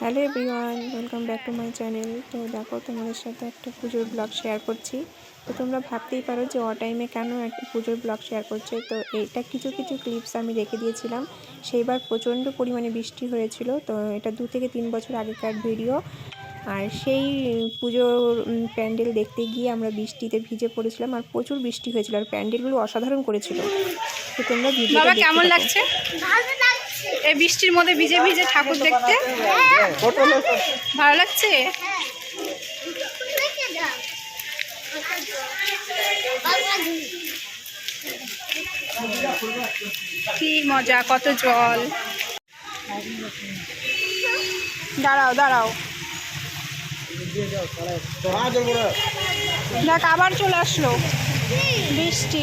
Hello everyone welcome back to my channel. তো দেখো তোমাদের সাথে একটা পুজোর ব্লগ শেয়ার করছি। তো তোমরা ভাবতেই পারো যে অ টাইমে কেন একটা পুজোর ব্লগ শেয়ার করছে। তো এইটা কিছু কিছু ক্লিপস আমি রেখে দিয়েছিলাম। সেইবার প্রচণ্ড পরিমাণে বৃষ্টি হয়েছিল। তো এটা দু থেকে তিন বছর আগেকার ভিডিও আর সেই পুজোর প্যান্ডেল দেখতে গিয়ে আমরা বৃষ্টিতে ভিজে পড়েছিলাম আর প্রচুর বৃষ্টি হয়েছিল। আর প্যান্ডেলগুলো অসাধারণ করেছিল। তো তোমরা ভিডিও কেমন লাগছে? এই বৃষ্টির মধ্যে ভিজে ভিজে ঠাকুর দেখতে। ভালো লাগছে? কি মজা, কত জল। দাঁড়াও দাঁড়াও। দেখ, আবার চলে আসলো। বৃষ্টি।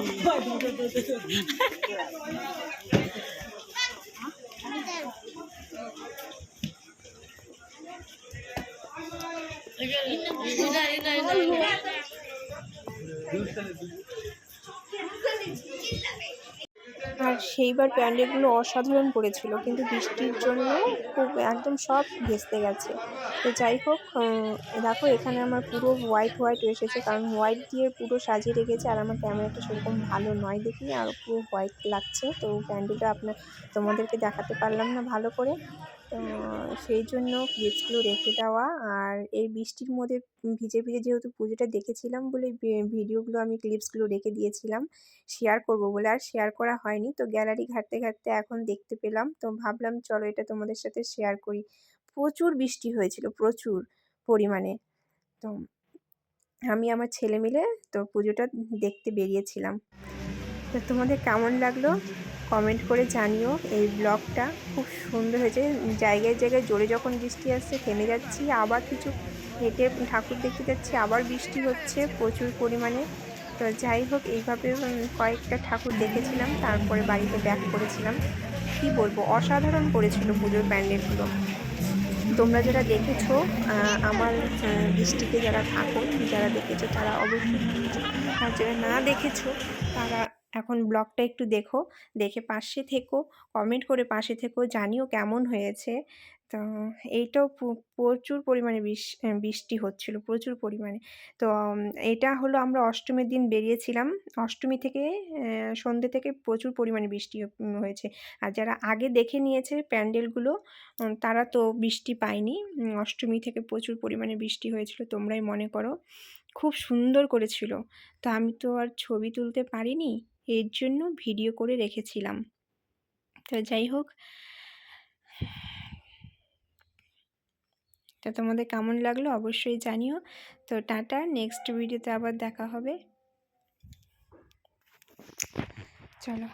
আর সেইবার প্যান্ডেলগুলো অসাধারণ করেছিল, কিন্তু বৃষ্টির জন্য খুব একদম সব ভেস্তে গেছে। তো যাই হোক দেখো এখানে আমার পুরো হোয়াইট হোয়াইট এসেছে, কারণ হোয়াইট দিয়ে পুরো সাজিয়ে রেখেছে, আর আমার ক্যামেরাটা সেরকম ভালো নয় দেখি, আর পুরো হোয়াইট লাগছে। তো প্যান্ডেলটা আপনার তোমাদেরকে দেখাতে পারলাম না ভালো করে। তো সেই জন্য ক্লিপসগুলো রেখে দেওয়া আর এই বৃষ্টির মধ্যে ভিজে ভিজে যেহেতু পুজোটা দেখেছিলাম বলে ভিডিওগুলো আমি ক্লিপসগুলো রেখে দিয়েছিলাম শেয়ার করব বলে আর শেয়ার করা হয়নি। তো গ্যালারি ঘাঁটতে ঘাঁটতে এখন দেখতে পেলাম। তো ভাবলাম চলো এটা তোমাদের সাথে শেয়ার করি। প্রচুর বৃষ্টি হয়েছিল, প্রচুর পরিমাণে। তো আমি আমার ছেলে মিলে তো পুজোটা দেখতে বেরিয়েছিলাম। তো তোমাদের কেমন লাগল? কমেন্ট করে জানিও এই ব্লগটা খুব সুন্দর হয়েছে। জায়গায় জায়গায় জোরে যখন বৃষ্টি আসছে, থেমে যাচ্ছি। আবার কিছু হেঁটে ঠাকুর দেখতে যাচ্ছি। আবার বৃষ্টি হচ্ছে প্রচুর পরিমাণে। তো যাই হোক, এইভাবে কয়েকটা ঠাকুর দেখেছিলাম। তারপরে বাড়িতে ব্যাক করেছিলাম। কি বলব? অসাধারণ করেছিল পুজোর প্যান্ডেলগুলো। তোমরা যারা দেখেছ আমার ডিস্ট্রিক্টে যারা থাকো, যারা দেখেছ, তারা অবশ্যই আর যারা না দেখেছ, তারা এখন ব্লগটা একটু দেখো, দেখে পাশে থেকো কমেন্ট করে পাশে থেকো, জানিও কেমন হয়েছে। তো এইটাও প্রচুর পরিমাণে বৃষ- বৃষ্টি হচ্ছিল, প্রচুর পরিমাণে। তো এটা হলো আমরা অষ্টমীর দিন বেরিয়েছিলাম। অষ্টমী থেকে সন্ধ্যে থেকে প্রচুর পরিমাণে বৃষ্টি হয়েছে। আর যারা আগে দেখে নিয়েছে প্যান্ডেলগুলো তারা তো বৃষ্টি পায়নি। অষ্টমী থেকে প্রচুর পরিমাণে বৃষ্টি হয়েছিল, তোমরাই মনে করো। খুব সুন্দর করেছিল। তো আমি তো আর ছবি তুলতে পারিনি। এর জন্য ভিডিও করে রেখেছিলাম। তো যাই হোক। তো তোমাদের কেমন লাগল অবশ্যই জানিও। তো টাটা নেক্সট ভিডিওতে আবার দেখা হবে। চলো।